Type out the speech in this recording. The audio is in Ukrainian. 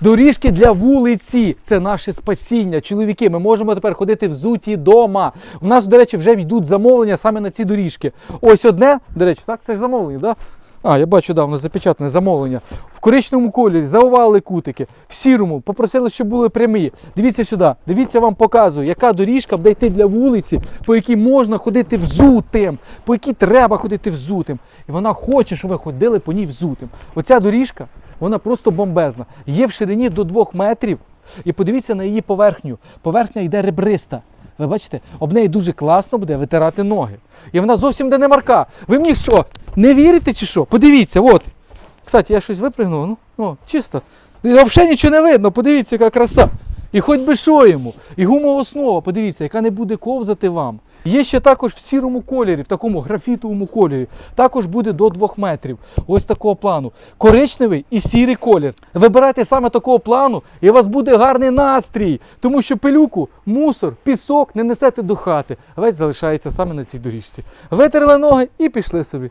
Доріжки для вулиці це наше спасіння. Чоловіки, ми можемо тепер ходити взуті дома. У нас, до речі, вже йдуть замовлення саме на ці доріжки. Ось одне, до речі, так, це ж замовлення, так? А, я бачу, да, воно запечатане замовлення. В коричневому кольорі заували кутики, в сірому, попросили, щоб були прямі. Дивіться сюди, дивіться, вам показую, яка доріжка буде йти для вулиці, по якій можна ходити взутим, по якій треба ходити взутим. І вона хоче, щоб ви ходили по ній взутим. Оця доріжка, вона просто бомбезна. Є в ширині до 2 метрів. І подивіться на її поверхню. Поверхня йде ребриста. Ви бачите, об неї дуже класно буде витирати ноги. І вона зовсім де не марка. Ви мені що, не вірите чи що? Подивіться, от. Кстати, я щось випригнув, ну, ну чисто. Взагалі нічого не видно, подивіться, яка краса. І хоч би що йому. І гумова основа, подивіться, яка не буде ковзати вам. Є ще також в сірому кольорі, в такому графітовому кольорі. Також буде до 2 метрів. Ось такого плану. Коричневий і сірий колір. Вибирайте саме такого плану, і у вас буде гарний настрій. Тому що пилюку, мусор, пісок не несете до хати. Весь залишається саме на цій доріжці. Витерли ноги і пішли собі.